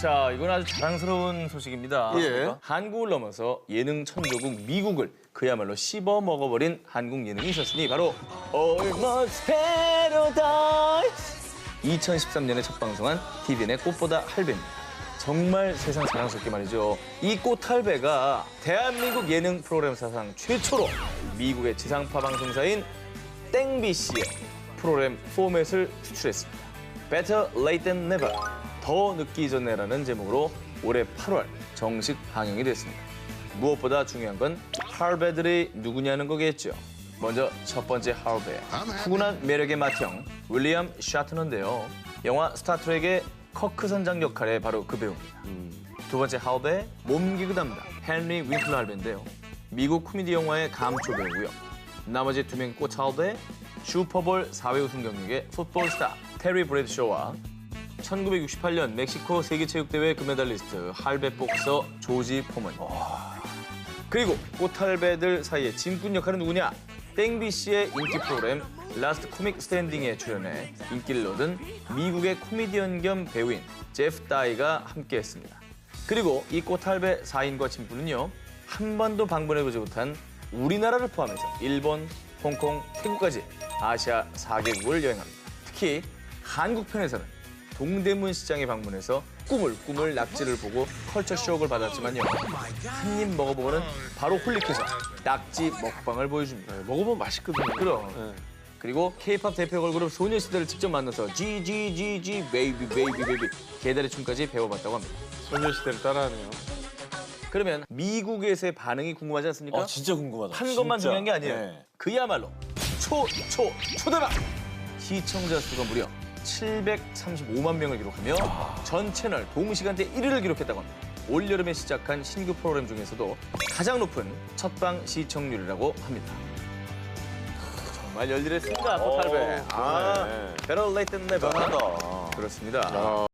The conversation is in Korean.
자, 이건 아주 자랑스러운 소식입니다. 예. 한국을 넘어서 예능 천조국 미국을 그야말로 씹어 먹어버린 한국 예능이 있었으니 바로 Almost Paradise. 2013년에 첫 방송한 TVN의 꽃보다 할배입니다. 정말 세상 자랑스럽게 말이죠. 이 꽃할배가 대한민국 예능 프로그램 사상 최초로 미국의 지상파 방송사인 땡비씨의 프로그램 포맷을 추출했습니다. Better Late Than Never, 더 늦기 전에라는 제목으로 올해 8월 정식 방영이 됐습니다. 무엇보다 중요한 건 할배들이 누구냐는 거겠죠. 먼저 첫 번째 할배, 푸근한 매력의 맏형 윌리엄 샤트너인데요. 영화 스타트rek의 커크 선장 역할의 바로 그 배우입니다. 두 번째 할배, 몸기구 담당 헨리 윙클러 할배인데요. 미국 코미디 영화의 감초 배우고요. 나머지 두명꽃 할배, 슈퍼볼 4회 우승 경력의 풋볼 스타 테리 브래드쇼와 1968년 멕시코 세계체육대회 금메달리스트 할배 복서 조지 포먼. 그리고 꽃할배들 사이의 진꾼 역할은 누구냐? 땡비 씨의 인기 프로그램 라스트 코믹 스탠딩에 출연해 인기를 얻은 미국의 코미디언 겸 배우인 제프 다이가 함께했습니다. 그리고 이 꽃할배 4인과 진꾼은요 한 번도 방문해보지 못한 우리나라를 포함해서 일본, 홍콩, 태국까지 아시아 4개국을 여행합니다. 특히 한국 편에서는 동대문 시장에 방문해서 꿈을 꿈을 낙지를 보고 컬처 쇼크를 받았지만요 한 입 먹어보고는 바로 홀릭해서 낙지 먹방을 보여줍니다. 먹어보면 맛있거든요. 그럼. 그리고 K-팝 대표 걸그룹 소녀시대를 직접 만나서 GGGG 베이비 베이비 베이비 개다리 춤까지 배워봤다고 합니다. 소녀시대를 따라하네요. 그러면 미국에서의 반응이 궁금하지 않습니까? 아 진짜 궁금하다. 한 것만. 중요한 게 아니에요. 네. 그야말로 초, 초, 초대박! 시청자 수가 무려 735만 명을 기록하며 전 채널 동시간대 1위를 기록했다고 합니다. 올여름에 시작한 신규 프로그램 중에서도 가장 높은 첫방 시청률이라고 합니다. 정말 열일했습니다, 포탈배. 아, 그러네. Better late than never. 그렇습니다. 아,